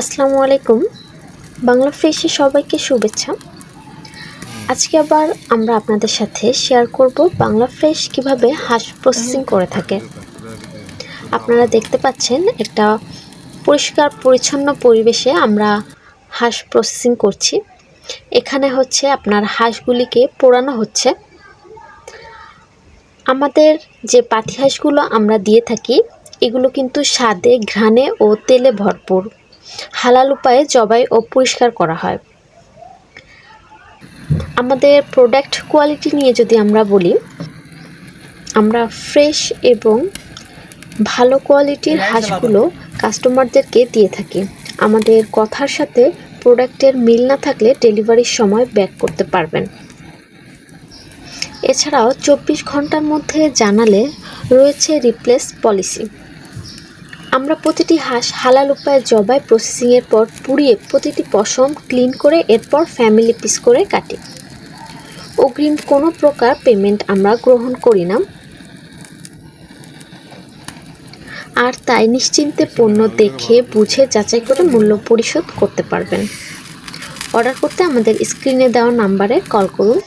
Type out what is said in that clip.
আসসালামু আলাইকুম। বাংলা ফ্রেশে সবাইকে শুভেচ্ছা। আজকে আবার আমরা আপনাদের সাথে শেয়ার করব বাংলা ফ্রেশ কীভাবে হাঁস প্রসেসিং করে থাকে। আপনারা দেখতে পাচ্ছেন একটা পরিষ্কার, পরিচ্ছন্ন পরিবেশে আমরা হাঁস প্রসেসিং করছি। এখানে হচ্ছে আপনার হাঁসগুলিকে পোড়ানো হচ্ছে। আমাদের যে পাতি হাঁসগুলো আমরা দিয়ে থাকি, এগুলো কিন্তু স্বাদে, ঘ্রাণে ও তেলে ভরপুর। হালাল উপায়ে জবাই ও পরিষ্কার করা হয়। আমাদের প্রোডাক্ট কোয়ালিটি নিয়ে যদি আমরা বলি, আমরা ফ্রেশ এবং ভালো কোয়ালিটির হাঁসগুলো কাস্টমারদেরকে দিয়ে থাকি। আমাদের কথার সাথে প্রোডাক্টের মিল না থাকলে ডেলিভারির সময় ব্যাক করতে পারবেন। এছাড়াও চব্বিশ ঘণ্টার মধ্যে জানালে রয়েছে রিপ্লেস পলিসি আমরা প্রতিটি হাঁস হালাল উপায়ে জবাই প্রসেসিংয়ের পর পুড়িয়ে প্রতিটি পশম ক্লিন করে এরপর ফ্যামিলি পিস করে কাটি। অগ্রিম কোনো প্রকার পেমেন্ট আমরা গ্রহণ করি না। আর তাই নিশ্চিন্তে পণ্য দেখে, বুঝে, যাচাই করে মূল্য পরিশোধ করতে পারবেন। অর্ডার করতে আমাদের স্ক্রিনে দেওয়া নাম্বারে কল করুন।